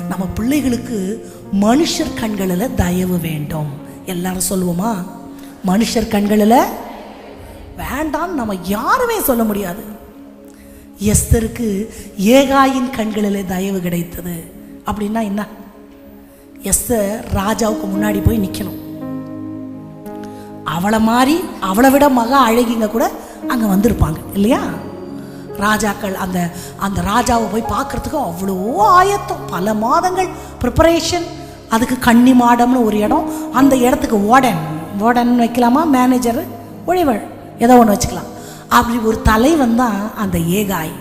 நம்ம பிள்ளைகளுக்கு மனுஷர் கண்களில் தயவு வேண்டும். எல்லாரும் சொல்லுவோமா? மனுஷர் கண்களில் வேண்டாம் நம்ம யாருமே சொல்ல முடியாது. எஸ்தருக்கு ஏகாயின் கண்களில் தயவு கிடைத்தது. அப்படின்னா என்ன? எஸ்தர் ராஜாவுக்கு முன்னாடி போய் நிற்கணும் அவளை மாதிரி அவளை விட மகா அழகிங்க கூட அங்கே வந்திருப்பாங்க இல்லையா? ராஜாக்கள் அந்த அந்த ராஜாவை போய் பார்க்கறதுக்கு அவ்வளோ ஆயத்தம். பல மாதங்கள் ப்ரிப்பரேஷன் அதுக்கு கன்னி மாடம்னு ஒரு இடம். அந்த இடத்துக்கு ஓடன் ஓடன் வைக்கலாமா? மேனேஜர் ஒழிவள். ஏதோ ஒன்று வச்சுக்கலாம். அப்படி ஒரு தலைவன் தான் அந்த ஏகாய்.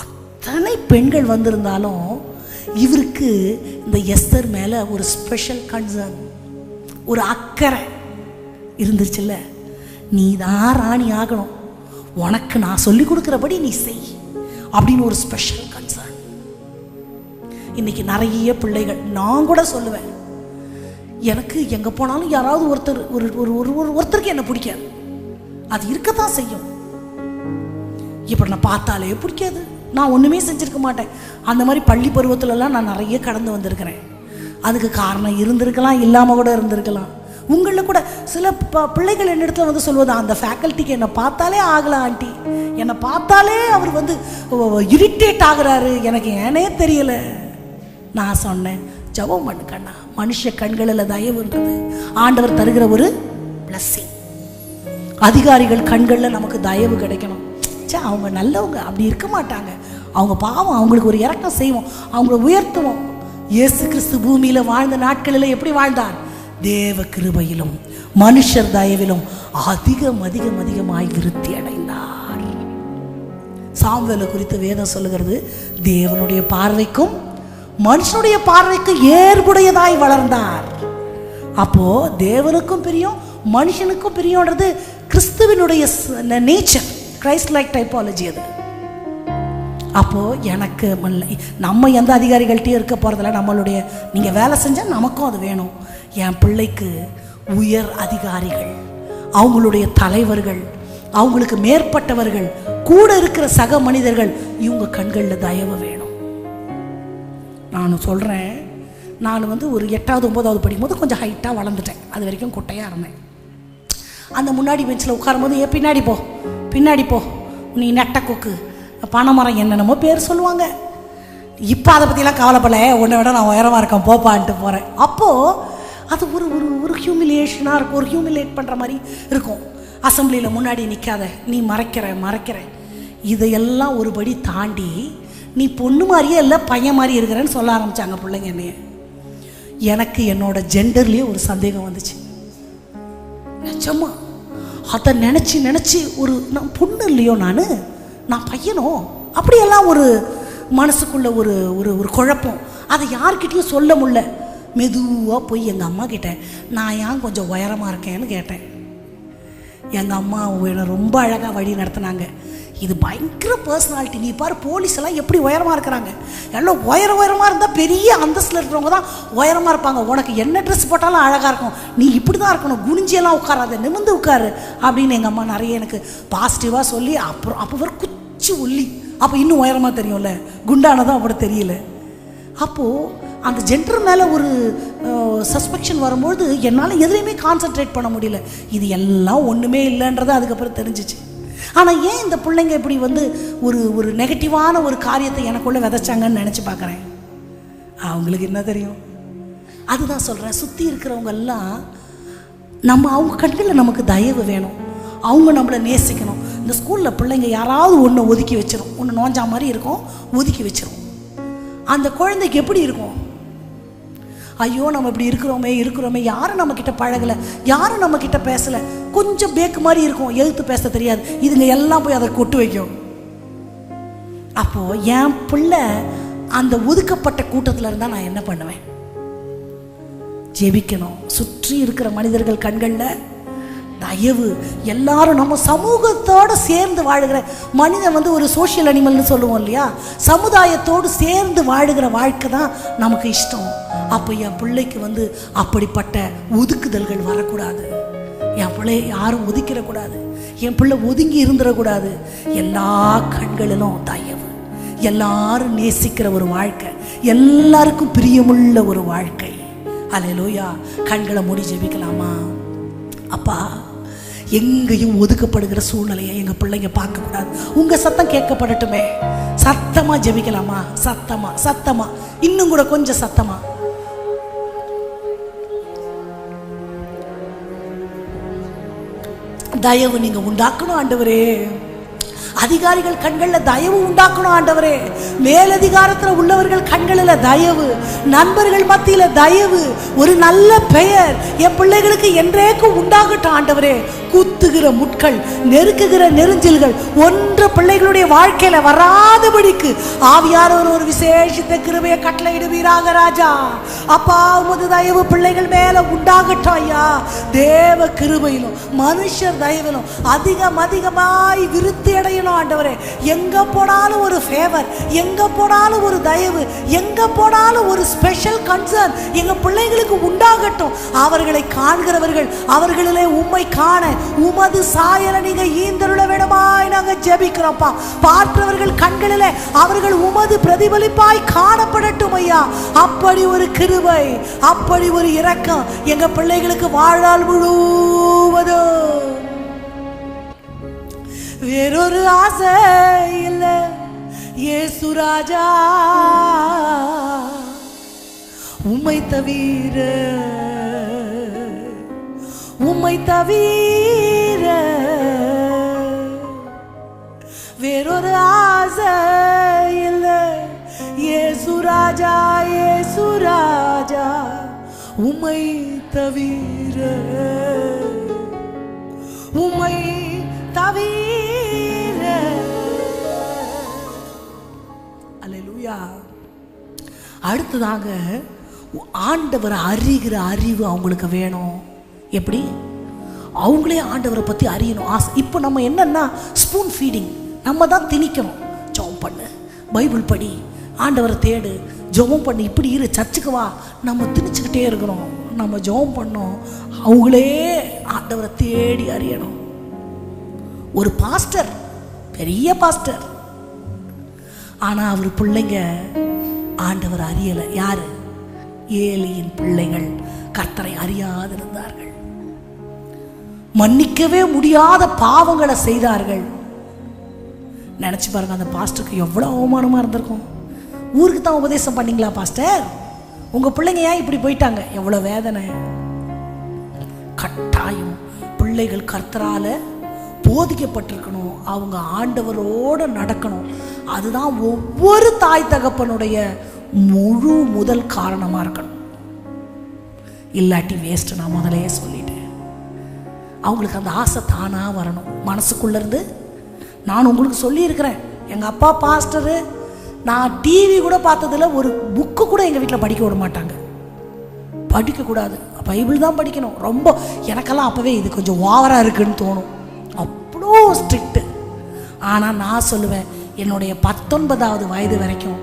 அத்தனை பெண்கள் வந்திருந்தாலும் இவருக்கு இந்த எஸ்தர் மேலே ஒரு ஸ்பெஷல் கன்சர்ன் ஒரு அக்கறை இருந்துச்சுல்ல நீ தான் ராணி ஆகணும். உனக்கு நான் சொல்லி கொடுக்குறபடி நீ செய் அப்படின்னு ஒரு ஸ்பெஷல் கன்சர்ன் இன்னைக்கு நிறைய பிள்ளைகள் நான் கூட சொல்லுவேன் எனக்கு எங்கே போனாலும் யாராவது ஒருத்தர் ஒரு ஒரு ஒரு ஒரு ஒருத்தருக்கு என்ன பிடிக்காது. அது இருக்கத்தான் செய்யும். இப்போ நான் பார்த்தாலே பிடிக்காது. நான் ஒன்றுமே செஞ்சுருக்க மாட்டேன். அந்த மாதிரி பள்ளி பருவத்துலலாம் நான் நிறைய கடந்து வந்திருக்கிறேன். அதுக்கு காரணம் இருந்திருக்கலாம் இல்லாமல் கூட இருந்திருக்கலாம். உங்களில் கூட சில ப பிள்ளைகள் என்னிடத்துல வந்து சொல்வது அந்த ஃபேக்கல்ட்டிக்கு என்னை பார்த்தாலே ஆகலாம் ஆண்டி. என்னை பார்த்தாலே அவர் வந்து இரிட்டேட் ஆகுறாரு. எனக்கு ஏனே தெரியலை. நான் சொன்னேன் ஜெபம் பண்ணு கண்ணா. மனுஷ கண்களில் தயவுன்றது ஆண்டவர் தருகிற ஒரு பிளஸ்ஸிங் அதிகாரிகள் கண்களில் நமக்கு தயவு கிடைக்கணும். ச்சே அவங்க நல்லவங்க. அப்படி இருக்க மாட்டாங்க. அவங்க பாவம் அவங்களுக்கு ஒரு இறக்கம் செய்வோம். அவங்கள உயர்த்துவோம். இயேசு கிறிஸ்து பூமியில் வாழ்ந்த நாட்களில் எப்படி வாழ்ந்தார்? தேவ கிருபையிலும் மனுஷர் தயவிலும் அதிகம் அதிகம் அதிகமாய் விருத்தி அடைந்தார். சாம்வேலை குறித்து வேதம் சொல்லுகிறது தேவனுடைய பார்வைக்கும் மனுஷனுடைய பார்வைக்கும் ஏற்புடையதாய் வளர்ந்தார். அப்போ தேவனுக்கும் பிரியம் மனுஷனுக்கும் பிரியம்ன்றது கிறிஸ்துவனுடைய நேச்சர் கிரைஸ்ட் லைக் டைப்பாலஜி அது. அப்போது எனக்கு இல்லை நம்ம எந்த அதிகாரிகள்கிட்டயும் இருக்க போகிறதில்ல நம்மளுடைய நீங்கள் வேலை செஞ்சால் நமக்கும் அது வேணும். என் பிள்ளைக்கு உயர் அதிகாரிகள் அவங்களுடைய தலைவர்கள் அவங்களுக்கு மேற்பட்டவர்கள் கூட இருக்கிற சக மனிதர்கள் இவங்க கண்களில் தயவு வேணும். நான் சொல்கிறேன் நான் வந்து ஒரு எட்டாவது ஒன்பதாவது படிக்கும்போது கொஞ்சம் ஹைட்டாக வளர்ந்துட்டேன். அது வரைக்கும் குட்டையாக இருந்தேன். அந்த முன்னாடி பெஞ்சில் உட்காரும்போது ஏன் பின்னாடி போ பின்னாடி போ. நீ நெட்ட கொக்கு. பனைமரம் என்னென்னமோ பேர் சொல்லுவாங்க. இப்போ அதை பற்றிலாம் கவலைப்படல. உன்னை விட நான் உயரமாக இருக்கேன் போப்பான்ட்டு போகிறேன் அப்போது அது ஒரு ஒரு ஒரு ஹியூமிலியேஷனாக இருக்கும். ஒரு ஹியூமிலேட் பண்ணுற மாதிரி இருக்கும். அசம்பிளியில் முன்னாடி நிற்காத நீ மறைக்கிற மறைக்கிற. இதையெல்லாம் ஒருபடி தாண்டி நீ பொண்ணு மாதிரியே இல்லை பையன் மாதிரி இருக்கிறேன்னு சொல்ல ஆரம்பித்தாங்க பிள்ளைங்க என்னைய. எனக்கு என்னோட ஜெண்டர்லேயே ஒரு சந்தேகம் வந்துச்சு. நிஜமா? அதை நினச்சி நினச்சி ஒரு நான் பொண்ணு இல்லையோ நான்? நான் பையனோ? அப்படியெல்லாம் ஒரு மனசுக்குள்ள ஒரு ஒரு ஒரு குழப்பம். அதை யார்கிட்டையும் சொல்ல முடியல. மெதுவாக போய் எங்கள் அம்மா கிட்ட நான் ஏன் கொஞ்சம் உயரமாக இருக்கேன்னு கேட்டேன். எங்கள் அம்மா என்னை ரொம்ப அழகாக வழி நடத்துனாங்க. இது பயங்கர பர்சனாலிட்டி நீ பாரு போலீஸ் எல்லாம் எப்படி உயரமாக இருக்கிறாங்க. எல்லாம் உயர உயரமாக இருந்தால் பெரிய அந்தஸ்தில் இருக்கிறவங்க தான் உயரமாக இருப்பாங்க. உனக்கு என்ன ட்ரெஸ் போட்டாலும் அழகாக இருக்கும். நீ இப்படி தான் இருக்கணும் குனிஞ்சியெல்லாம் உட்காராத நிமிந்து உட்காரு அப்படின்னு எங்கள் அம்மா நிறைய எனக்கு பாசிட்டிவாக சொல்லி அப்புறம் அப்போ வர குச்சி ஒல்லி அப்போ இன்னும் உயரமாக தெரியும்ல. குண்டானதும் அப்படி தெரியல. அப்போது அந்த ஜென்டர் மேலே ஒரு சஸ்பெக்ஷன் வரும்பொழுது என்னால் எதுலேயுமே கான்சென்ட்ரேட் பண்ண முடியல. இது எல்லாம் ஒன்றுமே இல்லைன்றது அதுக்கப்புறம் தெரிஞ்சிச்சு. ஆனால் ஏன் இந்த பிள்ளைங்க இப்படி வந்து ஒரு ஒரு நெகட்டிவான ஒரு காரியத்தை எனக்குள்ளே விதைச்சாங்கன்னு நினச்சி பார்க்குறேன்? அவங்களுக்கு என்ன தெரியும்? அதுதான் சொல்கிறேன் சுற்றி இருக்கிறவங்க எல்லாம் நம்ம அவங்க கண்களில் நமக்கு தயவு வேணும். அவங்க நம்மளை நேசிக்கணும். இந்த ஸ்கூலில் பிள்ளைங்க யாராவது ஒன்று ஒதுக்கி வச்சிடும் ஒன்று நோஞ்சா மாதிரி இருக்கும் ஒதுக்கி வச்சிடும் அந்த குழந்தைக்கு எப்படி இருக்கும்? ஐயோ நம்ம இப்படி இருக்கிறோமே இருக்கிறோமே. யாரும் நம்ம கிட்ட பழகலை யாரும் நம்ம கிட்ட பேசலை. கொஞ்சம் பேக்கு மாதிரி இருக்கும். எழுத்து பேச தெரியாது. இதுங்க எல்லாம் போய் அதை கொட்டு வைக்கும். அப்போ என் பிள்ளை அந்த ஒதுக்கப்பட்ட கூட்டத்தில் இருந்தால் நான் என்ன பண்ணுவேன்? ஜெபிக்கணும். சுற்றி இருக்கிற மனிதர்கள் கண்களில் தயவு. எல்லாரும் நம்ம சமூகத்தோடு சேர்ந்து வாழுகிற மனிதன் வந்து ஒரு சோஷியல் அனிமல்னு சொல்லுவோம் இல்லையா? சமுதாயத்தோடு சேர்ந்து வாழுகிற வாழ்க்கை தான் நமக்கு இஷ்டம். அப்போ என் பிள்ளைக்கு வந்து அப்படிப்பட்ட ஒதுக்குதல்கள் வரக்கூடாது. என் பிள்ளைய யாரும் ஒதுக்கிடக்கூடாது. என் பிள்ளை ஒதுங்கி இருந்துடக்கூடாது. எல்லா கண்களிலும் தயவு. எல்லாரும் நேசிக்கிற ஒரு வாழ்க்கை. எல்லாருக்கும் பிரியமுள்ள ஒரு வாழ்க்கை. அலையலோயா கண்களை மூடி ஜெபிக்கலாமா? அப்பா எங்கேயும் ஒதுக்கப்படுகிற சூழ்நிலையை எங்கள் பிள்ளைங்க பார்க்கக்கூடாது. உங்கள் சத்தம் கேட்கப்படட்டுமே. சத்தமாக ஜெபிக்கலாமா? சத்தமா சத்தமா. இன்னும் கூட கொஞ்சம் சத்தமாக தயவு நீங்க உண்டாக்கணும் ஆண்டவரே. அதிகாரிகள் கண்களில் தயவு உண்டாக்கணும் ஆண்டவரே. மேலதிகாரத்தில் உள்ளவர்கள் கண்களில் தயவு நண்பர்கள் மத்தியில் தயவு ஒரு நல்ல பெயர் என் பிள்ளைகளுக்கு என்றேக்கும் உண்டாகட்டும் ஆண்டவரே. குத்துகிற முட்கள் நெருக்குகிற நெருஞ்சில்கள் ஒன்று பிள்ளைகளுடைய வாழ்க்கையில வராதபடிக்கு ஆவியானவர் ஒரு விசேஷித்த கிருபையை கட்டளையிடுவீராக ராஜா. அப்பா உமது தயவு பிள்ளைகள் மேல உண்டாகட்டும் ஐயா. தேவ கிருபையிலும் மனுஷர் தயவிலும் அதிகம் அதிகமாய் விருத்தி அடையணும் ஆண்டவரே. எங்க போனாலும் ஒரு ஃபேவர் எங்க போனாலும் ஒரு தயவு எங்க போனாலும் ஒரு ஸ்பெஷல் கன்சர்ன் எங்க பிள்ளைங்களுக்கு உண்டாகட்டும். அவர்களை காண்கிறவர்கள் அவர்களிலே உண்மை காண உமது சாயல நீங்க ஈந்தருள வேணுமாய் நாங்க ஜெபிக்கிறோம்ப்பா. பார்த்தவர்கள் கண்களில அவர்கள் உமது பிரதிபலிப்பாய் காணப்படட்டும் ஐயா. அப்படி ஒரு கிருபை அப்படி ஒரு இரக்கம் எங்க பிள்ளைகளுக்கு வாழ்நாள் முழுவதும். வேறொரு ஆசை இல்ல ஏசு ராஜா. உம்மை தவிர உம்மை தவிர வேறொரு ஆசை இல்லை. ஏசு ராஜா ஏசு ராஜா உமை தவிர உமை தவிர. அலையூயா அடுத்ததாக ஆண்டவரை அறிகிற அறிவு அவங்களுக்கு வேணும். எப்படி? அவங்களே ஆண்டவரை பற்றி அறியணும். ஆசை. இப்போ நம்ம என்னென்னா ஸ்பூன் ஃபீடிங் நம்ம தான் திணிக்கணும். ஜெபம் பண்ணு. பைபிள் படி. ஆண்டவரை தேடு. ஜெபம் பண்ணு. இப்படி இரு. சர்ச்சுக்கு வா. நம்ம திணிச்சுக்கிட்டே இருக்கிறோம் நம்ம ஜெபம் பண்ணோம். அவங்களே ஆண்டவரை தேடி அறியணும். ஒரு பாஸ்டர். பெரிய பாஸ்டர். ஆனா அவர் பிள்ளைங்க ஆண்டவர் அறியல. யாரு? ஏலியின் பிள்ளைகள். கர்த்தரை அறியாதிருந்தார்கள். மன்னிக்கவே முடியாத பாவங்களை செய்தார்கள். நினச்சி பாருங்க அந்த பாஸ்டருக்கு எவ்வளோ அவமானமாக இருந்திருக்கும். ஊருக்கு தான் உபதேசம் பண்ணீங்களா பாஸ்டர்? உங்கள் பிள்ளைங்க ஏன் இப்படி போயிட்டாங்க? எவ்வளோ வேதனை. கட்டாயம் பிள்ளைகள் கர்த்தரால் போதிக்கப்பட்டிருக்கணும். அவங்க ஆண்டவரோட நடக்கணும். அதுதான் ஒவ்வொரு தாய் தகப்பனுடைய முழு முதல் காரணமாக இருக்கணும். இல்லாட்டி வேஸ்ட் நான் முதலே சொல்லிட்டேன். அவங்களுக்கு அந்த ஆசை தானாக வரணும். மனசுக்குள்ளேருந்து நான் உங்களுக்கு சொல்லியிருக்கிறேன். எங்கள் அப்பா பாஸ்டரு நான் டிவி கூட பார்த்ததுல ஒரு புக்கு கூட எங்கள் வீட்டில் படிக்க விட மாட்டாங்க. படிக்கக்கூடாது பைபிள் தான் படிக்கணும். ரொம்ப எனக்கெல்லாம் அப்போவே இது கொஞ்சம் ஓவராக இருக்குன்னு தோணும். அவ்வளோ ஸ்ட்ரிக்ட்டு ஆனால் நான் சொல்லுவேன் என்னுடைய பத்தொன்பதாவது வயது வரைக்கும்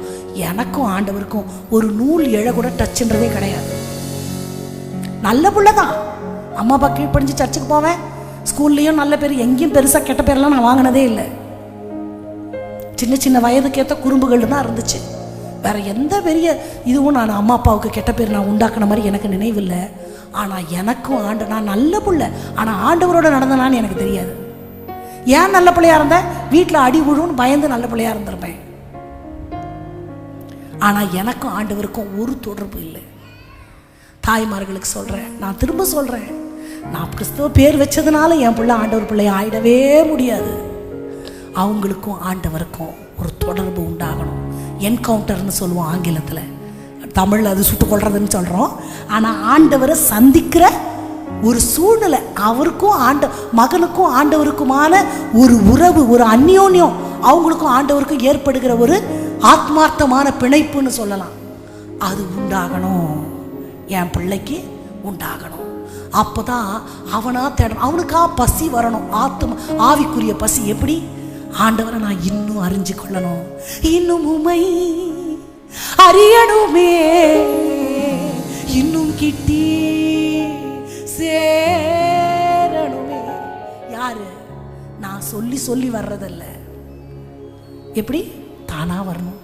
எனக்கும் ஆண்டவருக்கும் ஒரு நூல் எழ கூட டச்சுன்றதே கிடையாது. நல்ல பிள்ளை தான். அம்மா அப்பா கீழ்ப்படிஞ்சு சர்ச்சுக்கு போவேன். ஸ்கூல்லையும் நல்ல பேர் எங்கேயும் பெருசாக கெட்ட பேரெல்லாம் நான் வாங்கினதே இல்லை. சின்ன சின்ன வயதுக்கேற்ற குறும்புகள் தான் இருந்துச்சு. வேற எந்த பெரிய இதுவும் நான் அம்மா அப்பாவுக்கு கெட்ட பேர் நான் உண்டாக்குன மாதிரி எனக்கு நினைவில்லை ஆனால் எனக்கும் ஆண்டு நான் நல்ல பிள்ளை. ஆனால் ஆண்டவரோட நடந்தனான்னு எனக்கு தெரியாது. ஏன் நல்ல பிள்ளையா இருந்தேன் வீட்டில் அடி விழுன்னு பயந்து நல்ல பிள்ளையா இருந்திருப்பேன். ஆனால் எனக்கும் ஆண்டவருக்கும் ஒரு தொடர்பு இல்லை. தாய்மார்களுக்கு சொல்கிறேன் நான் திரும்ப சொல்கிறேன் நான் கிறிஸ்துவ பேர் வச்சதுனால என் பிள்ளை ஆண்டவர் பிள்ளை ஆயிடவே முடியாது. அவங்களுக்கும் ஆண்டவருக்கும் ஒரு தொடர்பு உண்டாகணும். என்கவுண்டர்னு சொல்லுவோம் ஆங்கிலத்தில். தமிழில் அது சுட்டுக் கொள்றதுன்னு சொல்கிறோம் ஆனால் ஆண்டவரை சந்திக்கிற ஒரு சூழ்நிலை அவருக்கும் ஆண்ட மகனுக்கும் ஆண்டவருக்குமான ஒரு உறவு ஒரு அந்யோன்யம் அவங்களுக்கும் ஆண்டவருக்கும் ஏற்படுகிற ஒரு ஆத்மார்த்தமான பிணைப்புன்னு சொல்லலாம். அது உண்டாகணும். என் பிள்ளைக்கு உண்டாகணும். அப்போதான் அவனா தேடணும். அவனுக்கா பசி வரணும். ஆத்தம் ஆவிக்குரிய பசி எப்படி? ஆண்டவரை நான் இன்னும் அறிஞ்சு கொள்ளணும். இன்னும் உமை அறியணுமே. இன்னும் கிட்டி சேரணுமே. யாரு? நான் சொல்லி சொல்லி வர்றதில்ல. எப்படி? தானா வரணும்.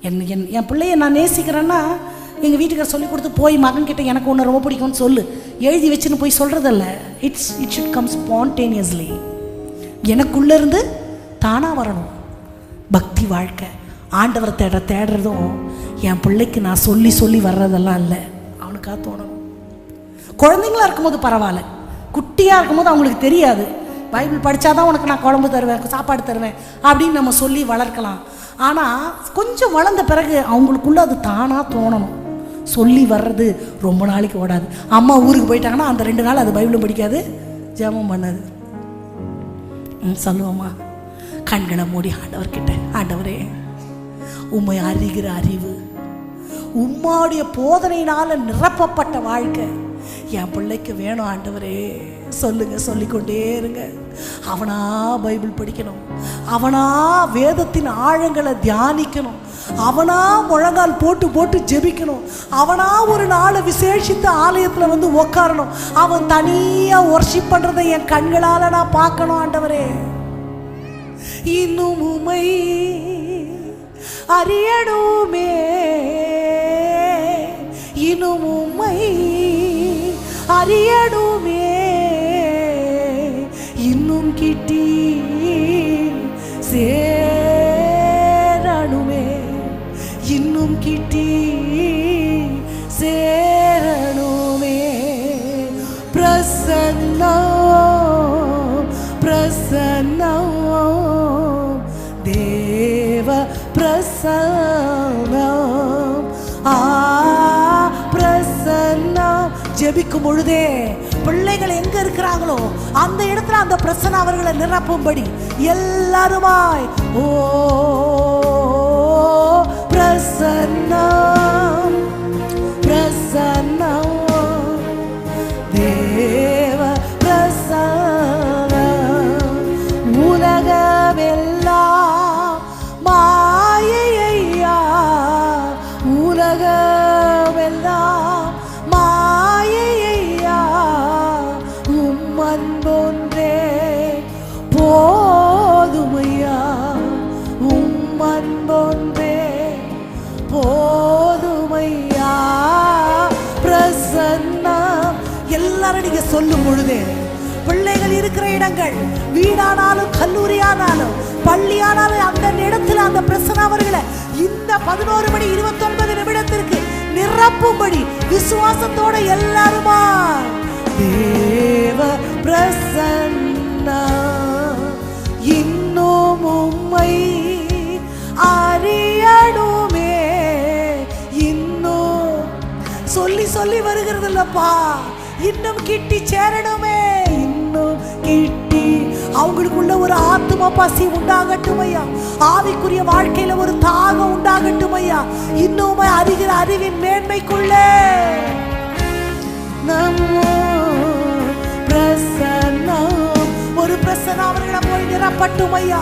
என் என் என் பிள்ளைய நான் நேசிக்கிறேன்னா எங்கள் வீட்டுக்கார சொல்லி கொடுத்து போய் மகன்கிட்ட எனக்கு ஒன்று ரொம்ப பிடிக்கும்னு சொல்லு. எழுதி வச்சுன்னு போய் சொல்கிறதில்ல it's it should come spontaneously எனக்குள்ளேருந்து தானாக வரணும். பக்தி வாழ்க்கை. ஆண்டவரை தேட தேடுறதும் என் பிள்ளைக்கு நான் சொல்லி சொல்லி வர்றதெல்லாம் இல்லை. அவனுக்காக தோணணும். குழந்தைங்களா இருக்கும்போது பரவாயில்ல. குட்டியாக இருக்கும்போது அவங்களுக்கு தெரியாது. பைபிள் படித்தாதான் உனக்கு நான் குழம்பு தருவேன் சாப்பாடு தருவேன் அப்படின்னு நம்ம சொல்லி வளர்க்கலாம். ஆனால் கொஞ்சம் வளர்ந்த பிறகு அவங்களுக்குள்ள அது தானாக தோணணும். சொல்லி வர்றது ரொம்ப நாளைக்கு ஓடாது. அம்மா ஊருக்கு போயிட்டாங்கன்னா அந்த ரெண்டு நாள் அது பைபிளும் படிக்காது ஜெபம் பண்ணாது. ம், சொல்லுவோம்மா. கண்களை மூடி ஆண்டவர்கிட்ட ஆண்டவரே உண்மை அறிகிற அறிவு உம்மாவுடைய போதனையினால நிரப்பப்பட்ட வாழ்க்கை என் பிள்ளைக்கு வேணும் ஆண்டவரே. சொல்லுங்க சொல்லிக்கொண்டே இருங்க. அவனா பைபிள் படிக்கணும். அவனா வேதத்தின் ஆழங்களை தியானிக்கணும். அவனா முழங்கால் போட்டு போட்டு ஜெபிக்கணும். அவனா ஒரு நாளை விசேஷித்த ஆலயத்தில் வந்து உக்காரணும். அவன் தனியாக ஒர்ஷிப் பண்ணுறதை என் கண்களால் நான் பார்க்கணும் ஆண்டவரே. இன்னும் உமை அறியணுமே. இன்னும் உம்மை அறியணுமே. சேரணுமே. இன்னும் கிட்டி சேரணுமே. பிரசன்னம் பிரசன்னம் தேவ பிரசன்னம் ஆ பிரசன்னம் ஜெபிக்கும் பொழுதே அந்த இடத்துல அந்த பிரச்சனை அவர்களை நிரப்பும்படி எல்லாருமாய் ஓ பிரசன்னா. நீங்க பிள்ளைகள் இருக்கிற இடங்கள் வீடானாலும் கல்லூரியானாலும் பள்ளியானாலும் அந்த இடத்துல அந்த பிரசன அவர்களை இந்த பதினோரு மணி இருபத்தொன்பது நிமிடத்திற்கு நிரப்பும்படி விசுவாசத்தோட எல்லாருமா? தேவ பிரசன்னா இன்னும் உம்மை அறியணுமே. இன்னும் சொல்லி சொல்லி வருகிறது இல்லப்பா இன்னும் கிட்டி சேரணுமே இன்னும் கிட்டி. அவங்களுக்குள்ள ஒரு ஆத்தும பசி உண்டாகட்டும் ஐயா ஆவிக்குரிய வாழ்க்கையில ஒரு தாகம் உண்டாகட்டும் ஐயா இன்னும் அறிகிற அறிவின் மேன்மைக்குள்ளே. நம்ம பிரசன்னம் ஒரு பிரசன்னம் அவர்களை போய் நிரப்பட்டும் ஐயா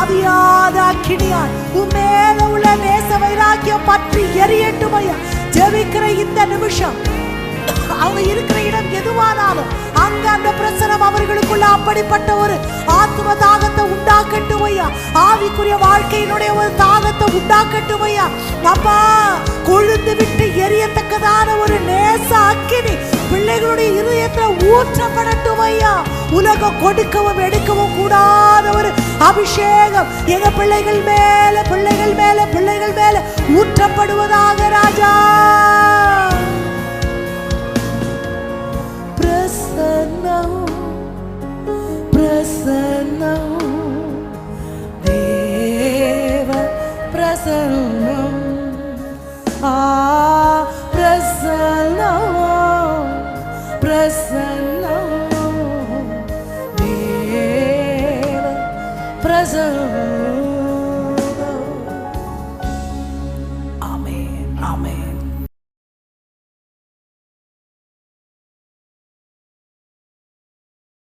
அவியாத அக்கினியால் உம்மேல உள்ள நேச வைராக்கியம் பற்றி எரியட்டும் ஐயா ஜெபிக்கிற இந்த நிமிஷம் அவங்க இருக்கிற இடம் எதுவானாலும் அங்க அந்த பிரசனம் அவர்களுக்குள்ள அப்படிப்பட்ட ஒரு ஆத்ம தாகத்தை உண்டாக்கட்டும் ஐயா. ஆவிக்குரிய வாழ்க்கையினுடைய ஒரு தாகத்தை உண்டாக்கட்டும் ஐயா. அப்பா கொழுந்து விட்டு எரியத்தக்கதான ஒரு நேச அக்கினி பிள்ளைகளுடைய இருதயத்துல ஊற்றப்படட்டும் ஐயா. உலகம் கொடுக்கவும் எடுக்கவும் கூடாத ஒரு அபிஷேகம். எங்க பிள்ளைகள் மேல பிள்ளைகள் மேல பிள்ளைகள் மேல ஊற்றப்படுவதாக ராஜா. பிரசன்னம் பிரசன்னம் தேவ பிரசன்னம் ஆ